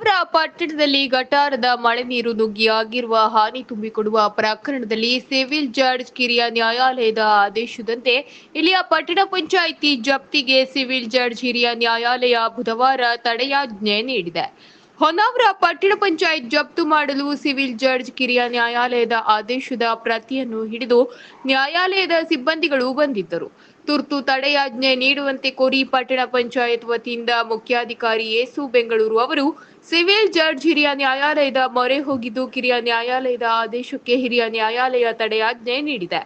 ಹೊನ್ನಾವರ ಪಟ್ಟಣದಲ್ಲಿ ಗಟಾರದ ಮಳೆ ನೀರು ನುಗ್ಗಿ ಆಗಿರುವ ಹಾನಿ ತುಂಬಿಕೊಡುವ ಪ್ರಕರಣದಲ್ಲಿ ಸಿವಿಲ್ ಜಡ್ಜ್ ಕಿರಿಯ ನ್ಯಾಯಾಲಯದ ಆದೇಶದಂತೆ ಇಲ್ಲಿಯ ಪಟ್ಟಣ ಪಂಚಾಯಿತಿ ಜಪ್ತಿಗೆ ಸಿವಿಲ್ ಜಡ್ಜ್ ಹಿರಿಯ ನ್ಯಾಯಾಲಯ ಬುಧವಾರ ತಡೆಯಾಜ್ಞೆ ನೀಡಿದೆ. ಹೊನ್ನಾವರ ಪಟ್ಟಣ ಪಂಚಾಯತ್ ಜಪ್ತು ಮಾಡಲು ಸಿವಿಲ್ ಜಡ್ಜ್ ಕಿರಿಯ ನ್ಯಾಯಾಲಯದ ಆದೇಶದ ಪ್ರತಿಯನ್ನು ಹಿಡಿದು ನ್ಯಾಯಾಲಯದ ಸಿಬ್ಬಂದಿಗಳು ಬಂದಿದ್ದರು. ತುರ್ತು ತಡೆಯಾಜ್ಞೆ ನೀಡುವಂತೆ ಕೋರಿ ಪಟ್ಟಣ ಪಂಚಾಯತ್ ವತಿಯಿಂದ ಮುಖ್ಯಾಧಿಕಾರಿ ಏಸು ಬೆಂಗಳೂರು ಅವರು ಸಿವಿಲ್ ಜಡ್ಜ್ ಹಿರಿಯ ನ್ಯಾಯಾಲಯದ ಮೊರೆ ಹೋಗಿದ್ದು ಕಿರಿಯ ನ್ಯಾಯಾಲಯದ ಆದೇಶಕ್ಕೆ ಹಿರಿಯ ನ್ಯಾಯಾಲಯ ತಡೆಯಾಜ್ಞೆ ನೀಡಿದೆ.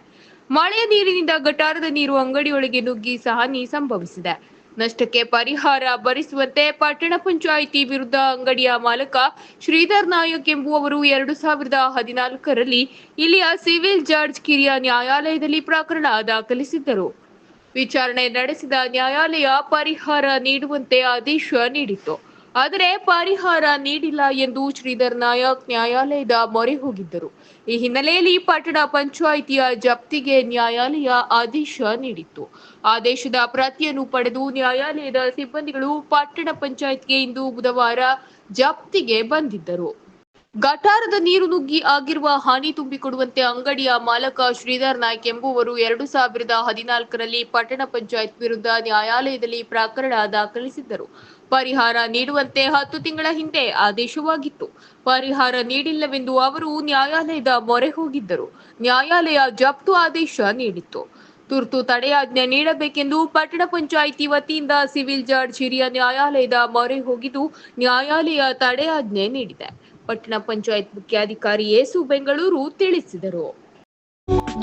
ಮಳೆಯ ನೀರಿನಿಂದ ಗಟಾರದ ನೀರು ಅಂಗಡಿಯೊಳಗೆ ನುಗ್ಗಿ ಸಹಾನಿ ಸಂಭವಿಸಿದೆ. ನಷ್ಟಕ್ಕೆ ಪರಿಹಾರ ಭರಿಸುವಂತೆ ಪಟ್ಟಣ ಪಂಚಾಯಿತಿ ವಿರುದ್ಧ ಅಂಗಡಿಯ ಮಾಲಕ ಶ್ರೀಧರ್ ನಾಯಕ್ ಎಂಬುವವರು ಎರಡು ಸಾವಿರದ ಹದಿನಾಲ್ಕರಲ್ಲಿ ಇಲ್ಲಿಯ ಸಿವಿಲ್ ಜಡ್ಜ್ ಕಿರಿಯ ನ್ಯಾಯಾಲಯದಲ್ಲಿ ಪ್ರಕರಣ ದಾಖಲಿಸಿದ್ದರು. ವಿಚಾರಣೆ ನಡೆಸಿದ ನ್ಯಾಯಾಲಯ ಪರಿಹಾರ ನೀಡುವಂತೆ ಆದೇಶ ನೀಡಿತ್ತು. ಆದರೆ ಪರಿಹಾರ ನೀಡಿಲ್ಲ ಎಂದು ಶ್ರೀಧರ್ ನಾಯಕ್ ನ್ಯಾಯಾಲಯದ ಮೊರೆ ಹೋಗಿದ್ದರು. ಈ ಹಿನ್ನೆಲೆಯಲ್ಲಿ ಪಟ್ಟಣ ಪಂಚಾಯಿತಿಯ ಜಪ್ತಿಗೆ ನ್ಯಾಯಾಲಯ ಆದೇಶ ನೀಡಿತ್ತು. ಆದೇಶದ ಪ್ರತಿಯನ್ನು ಪಡೆದು ನ್ಯಾಯಾಲಯದ ಸಿಬ್ಬಂದಿಗಳು ಪಟ್ಟಣ ಪಂಚಾಯತ್ಗೆ ಇಂದು ಬುಧವಾರ ಜಪ್ತಿಗೆ ಬಂದಿದ್ದರು. ಗಟಾರದ ನೀರು ನುಗ್ಗಿ ಆಗಿರುವ ಹಾನಿ ತುಂಬಿಕೊಡುವಂತೆ ಅಂಗಡಿಯ ಮಾಲಕ ಶ್ರೀಧರ್ ನಾಯ್ಕ್ ಎಂಬುವರು ಎರಡು ಸಾವಿರದ ಹದಿನಾಲ್ಕರಲ್ಲಿ ಪಟ್ಟಣ ಪಂಚಾಯತ್ ವಿರುದ್ಧ ನ್ಯಾಯಾಲಯದಲ್ಲಿ ಪ್ರಕರಣ ದಾಖಲಿಸಿದ್ದರು. ಪರಿಹಾರ ನೀಡುವಂತೆ ಹತ್ತು ತಿಂಗಳ ಹಿಂದೆ ಆದೇಶವಾಗಿತ್ತು. ಪರಿಹಾರ ನೀಡಿಲ್ಲವೆಂದು ಅವರು ನ್ಯಾಯಾಲಯದ ಮೊರೆ ಹೋಗಿದ್ದರು. ನ್ಯಾಯಾಲಯ ಜಪ್ತು ಆದೇಶ ನೀಡಿತ್ತು. ತುರ್ತು ತಡೆಯಾಜ್ಞೆ ನೀಡಬೇಕೆಂದು ಪಟ್ಟಣ ಪಂಚಾಯಿತಿ ವತಿಯಿಂದ ಸಿವಿಲ್ ಜಡ್ಜ್ ಹಿರಿಯ ನ್ಯಾಯಾಲಯದ ಮೊರೆ ಹೋಗಿದ್ದು ನ್ಯಾಯಾಲಯ ತಡೆಯಾಜ್ಞೆ ನೀಡಿದೆ. ಪಟ್ಟಣ ಪಂಚಾಯತ್ ಮುಖ್ಯಾಧಿಕಾರಿ ಏಸು ಬೆಂಗಳೂರು ತಿಳಿಸಿದರು.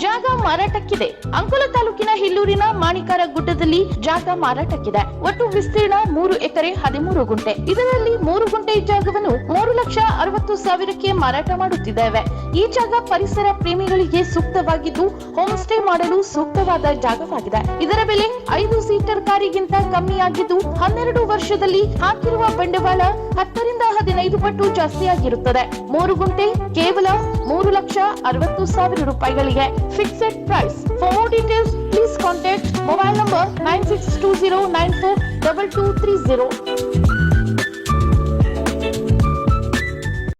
ಜಾಗ ಮಾರಾಟಕ್ಕಿದೆ. ಅಂಕೋಲ ತಾಲೂಕಿನ ಹಿಲ್ಲೂರಿನ ಮಾಣಿಕಾರ ಗುಡ್ಡದಲ್ಲಿ ಜಾಗ ಮಾರಾಟಕ್ಕಿದೆ. ಒಟ್ಟು ವಿಸ್ತೀರ್ಣ ಮೂರು ಎಕರೆ ಹದಿಮೂರು ಗುಂಟೆ. ಇದರಲ್ಲಿ ಮೂರು ಗುಂಟೆ ಜಾಗವನ್ನು ಮೂರು ಲಕ್ಷ ಅರವತ್ತು ಸಾವಿರಕ್ಕೆ ಮಾರಾಟ ಮಾಡುತ್ತಿದ್ದೇವೆ. ಈ ಜಾಗ ಪರಿಸರ ಪ್ರೇಮಿಗಳಿಗೆ ಸೂಕ್ತವಾಗಿದ್ದು ಹೋಮ್ ಸ್ಟೇ ಮಾಡಲು ಸೂಕ್ತವಾದ ಜಾಗವಾಗಿದೆ. ಇದರ ಬೆಲೆ ಐದು ಸೀಟರ್ ಕಾರಿಗಿಂತ ಕಮ್ಮಿಯಾಗಿದ್ದು, ಹನ್ನೆರಡು ವರ್ಷದಲ್ಲಿ ಹಾಕಿರುವ ಬಂಡವಾಳ ಹತ್ತರಿಂದ ಹದಿನೈದು ಪಟ್ಟು ಜಾಸ್ತಿಯಾಗಿರುತ್ತದೆ. ಮೂರು ಗುಂಟೆ ಕೇವಲ ಮೂರು ಲಕ್ಷ ಅರವತ್ತು ಸಾವಿರ ರೂಪಾಯಿಗಳಿಗೆ रही है। Fixed price for more details please contact mobile number nine six two zero nine four double two three zero